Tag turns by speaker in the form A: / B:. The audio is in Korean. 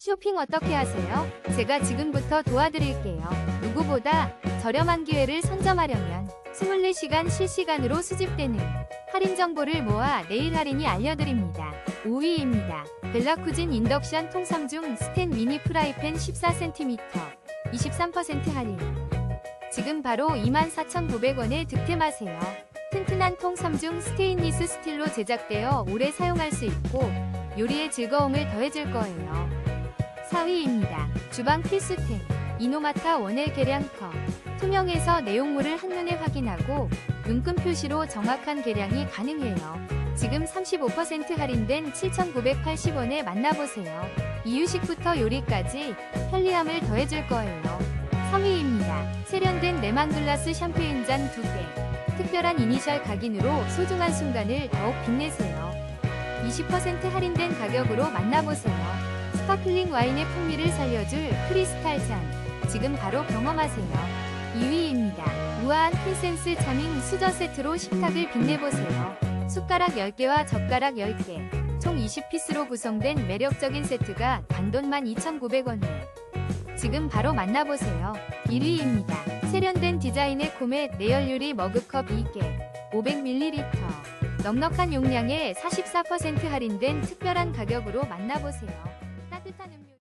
A: 쇼핑 어떻게 하세요? 제가 지금부터 도와드릴게요. 누구보다 저렴한 기회를 선점하려면 24시간 실시간으로 수집되는 할인 정보를 모아 내일 할인이 알려드립니다. 5위입니다. 벨라쿠진 인덕션 통삼 중 스텐 미니 프라이팬 14cm 23% 할인. 지금 바로 24,900원에 득템하세요. 튼튼한 통삼 중 스테인리스 스틸로 제작되어 오래 사용할 수 있고 요리의 즐거움을 더해줄 거예요. 4위입니다. 주방 필수템 이노마타 원액 계량컵 투명해서 내용물을 한눈에 확인하고 눈금 표시로 정확한 계량이 가능해요. 지금 35% 할인된 7,980원에 만나보세요. 이유식부터 요리까지 편리함을 더해줄 거예요. 3위입니다. 세련된 레망글라스 샴페인 잔 2개. 특별한 이니셜 각인으로 소중한 순간을 더욱 빛내세요. 20% 할인된 가격으로 만나보세요. 스파클링 와인의 풍미를 살려줄 크리스탈 잔. 지금 바로 경험하세요. 2위입니다. 우아한 핀센스 차밍 수저 세트로 식탁을 빛내보세요. 숟가락 10개와 젓가락 10개. 총 20피스로 구성된 매력적인 세트가 단돈 12,900원에 지금 바로 만나보세요. 1위입니다. 세련된 디자인의 코멧 내열 유리 머그컵 2개 500ml 넉넉한 용량에 44% 할인된 특별한 가격으로 만나보세요. 따뜻한 음료